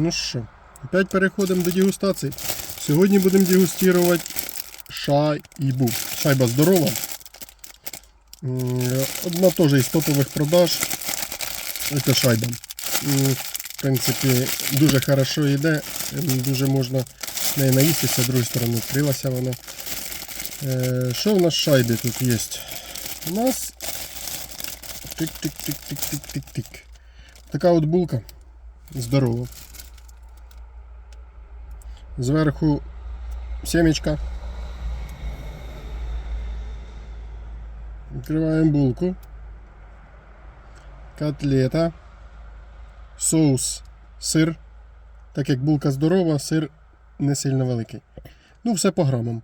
Ну що, опять переходимо до дегустації. Сьогодні будемо дегустувати шайбу. Шайба здорова. Одна теж із топових продаж. Це шайба. В принципі, дуже хорошо йде, дуже можна нею наїстися, з другої сторони відкрилася вона. Е, Що в нас в шайбі тут є? У нас тик-тик-тик-тик-тик-тик-тик. Така от булка. Здорова. Зверху семечка. Відкриваємо булку. Котлета. Соус, сир. Так як булка здорова, сир не сильно великий. Ну, все по грамам.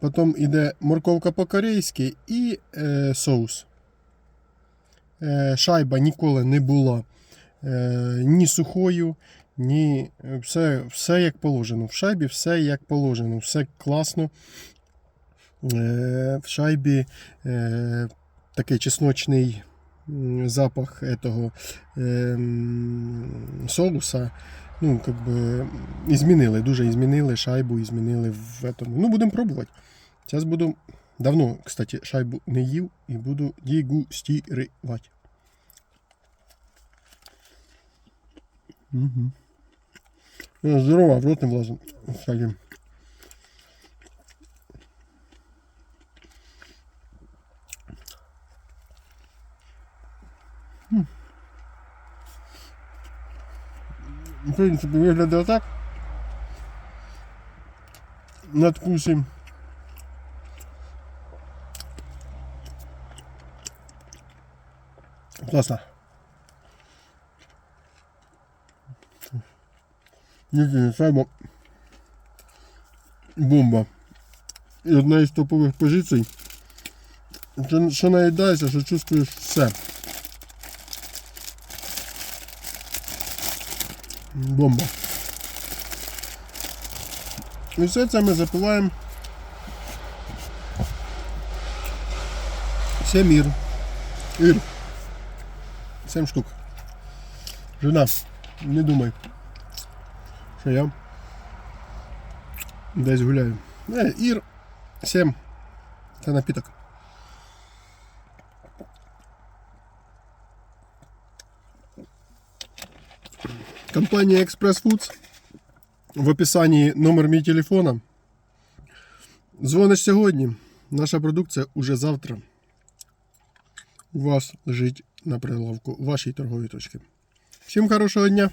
Потім йде морковка по-корейськи і е, соус. Е, шайба ніколи не була е, ні сухою, ні. Все, все як положено. В шайбі все як положено, все класно. Е, в шайбі е, такий чесночний запах этого, е, соуса. Ну, как би, і змінили, дуже і змінили шайбу, і змінили в этому. Ну, будемо пробувати. Зараз буду. Давно, кстати, шайбу не їв і буду дегустувати. Угу. Здорово, в рот не влазить. Кстати. В принципі, виглядає так. Надкусим. Классно. Єдине шайба. Бомба. І одна із топових позицій. Що, що наїдаєшся, що чувствуєш все. Бомба. І все це ми запиваємо. Мир. Ир. 7 штук. Жена, не думай, що я десь гуляю. Е, Ір 7. Це напіток. Компанія Express Foods. В описанні номер мій телефона. Дзвониш сьогодні. Наша продукція уже завтра у вас лежить на прилавку вашій торговій точці. Всім хорошого дня!